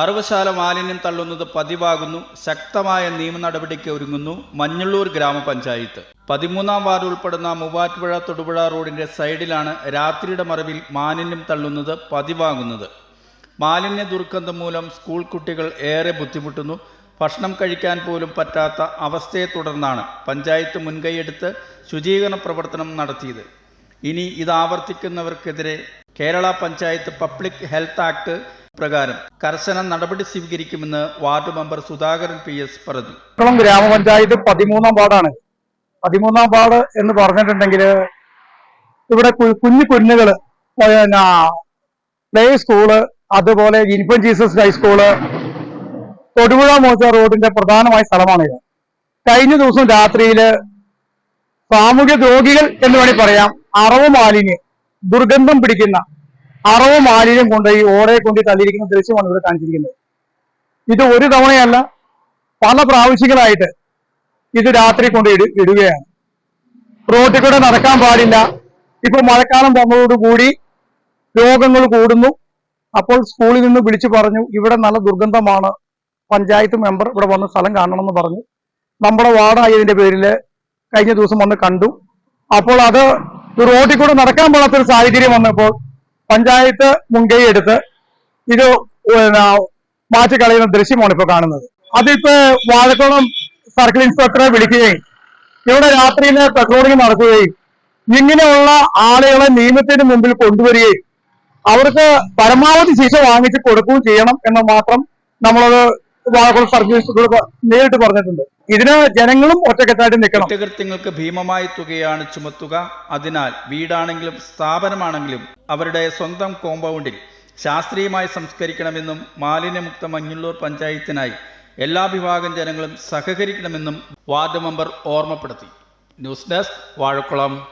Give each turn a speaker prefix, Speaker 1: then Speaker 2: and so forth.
Speaker 1: അറവുശാല മാലിന്യം തള്ളുന്നത് പതിവാകുന്നു. ശക്തമായ നിയമ നടപടിക്ക് ഒരുങ്ങുന്നു മഞ്ഞള്ളൂർ ഗ്രാമപഞ്ചായത്ത്. പതിമൂന്നാം വാർഡ് ഉൾപ്പെടുന്ന മൂവാറ്റുപുഴ തൊടുപുഴ റോഡിന്റെ സൈഡിലാണ് രാത്രിയുടെ മറവിൽ മാലിന്യം തള്ളുന്നത് പതിവാകുന്നത്. മാലിന്യ ദുർഗന്ധം മൂലം സ്കൂൾ കുട്ടികൾ ഏറെ ബുദ്ധിമുട്ടുന്നു. ഭക്ഷണം കഴിക്കാൻ പോലും പറ്റാത്ത അവസ്ഥയെ തുടർന്നാണ് പഞ്ചായത്ത് മുൻകൈയെടുത്ത് ശുചീകരണ പ്രവർത്തനം നടത്തിയത്. ഇനി ഇത് ആവർത്തിക്കുന്നവർക്കെതിരെ Kerala panchayat public health act പ്രകാരം കർശന നടപടി സ്വീകരിക്കുമെന്ന് ward member Sudhakaran P S പറഞ്ഞു.
Speaker 2: കുളം ഗ്രാമപഞ്ചായത്ത് പതിമൂന്നാം വാർഡാണ്. പതിമൂന്നാം വാർഡ് എന്ന് പറഞ്ഞിട്ടുണ്ടെങ്കിൽ ഇവിടെ കുഞ്ഞു കുഞ്ഞുകൾ പിന്നെ പ്ലേ സ്കൂൾ അതുപോലെ infant Jesus high school Thodupuzha മോച്ച റോഡിന്റെ പ്രധാനമായ സ്ഥലമാണിത് കഴിഞ്ഞ ദിവസം രാത്രിയിൽ സാമൂഹ്യ രോഗികൾ എന്ന് വേണമെങ്കിൽ പറയാം അറവ് മാലിന്യം ദുർഗന്ധം പിടിക്കുന്ന അറവ് മാലിന്യം കൊണ്ടുപോയി ഓടയെ കൊണ്ട് തള്ളിയിരിക്കുന്ന ദൃശ്യമാണ് ഇവിടെ കാണിച്ചിരിക്കുന്നത്. ഇത് ഒരു തവണയല്ല പല പ്രാവശ്യങ്ങളായിട്ട് ഇത് രാത്രി കൊണ്ട് ഇടുകയാണ്. റോഡിൽ കൂടെ നടക്കാൻ പാടില്ല. ഇപ്പൊ മഴക്കാലം വന്നതോടുകൂടി രോഗങ്ങൾ കൂടുന്നു. അപ്പോൾ സ്കൂളിൽ നിന്ന് വിളിച്ചു പറഞ്ഞു ഇവിടെ നല്ല ദുർഗന്ധമാണ്. പഞ്ചായത്ത് മെമ്പർ ഇവിടെ വന്ന് സ്ഥലം കാണണമെന്ന് പറഞ്ഞു. നമ്മുടെ വാർഡായതിന്റെ പേരിൽ കഴിഞ്ഞ ദിവസം വന്ന് കണ്ടു. അപ്പോൾ അത് റോഡിൽ കൂടെ നടക്കാൻ പാടാത്തൊരു സാഹചര്യം വന്നപ്പോൾ പഞ്ചായത്ത് മുൻകൈ എടുത്ത് ഇത് മാറ്റി മാറ്റിക്കളയുന്ന ദൃശ്യമാണ് ഇപ്പൊ കാണുന്നത്. അതിപ്പോ വാഴക്കുളം സർക്കിൾ ഇൻസ്പെക്ടറെ വിളിക്കുകയും ഇവിടെ രാത്രിയിൽ പെട്രോളിംഗ് നടക്കുകയും ഇങ്ങനെയുള്ള ആളുകളെ നിയമത്തിന് മുമ്പിൽ കൊണ്ടുവരികയും അവർക്ക് പരമാവധി ശിക്ഷ വാങ്ങിച്ച് കൊടുക്കുകയും ചെയ്യണം എന്ന് മാത്രം നമ്മളത് വാഴക്കുളം സർക്കിൾ നേരിട്ട് പറഞ്ഞിട്ടുണ്ട്. ഇതിന് ജനങ്ങളും ഒറ്റക്കെട്ടായിട്ട് നിൽക്കണം.
Speaker 1: കുറ്റകൃത്യങ്ങൾക്ക് ഭീമമായ തുകയാണ് ചുമത്തുക. അതിനാൽ വീടാണെങ്കിലും സ്ഥാപനമാണെങ്കിലും അവരുടെ സ്വന്തം കോമ്പൗണ്ടിൽ ശാസ്ത്രീയമായി സംസ്കരിക്കണമെന്നും മാലിന്യമുക്ത മഞ്ഞുള്ളൂർ പഞ്ചായത്തിനായി എല്ലാ വിഭാഗം ജനങ്ങളും സഹകരിക്കണമെന്നും വാർഡ് മെമ്പർ ഓർമ്മപ്പെടുത്തി. News desk Vazhakulam.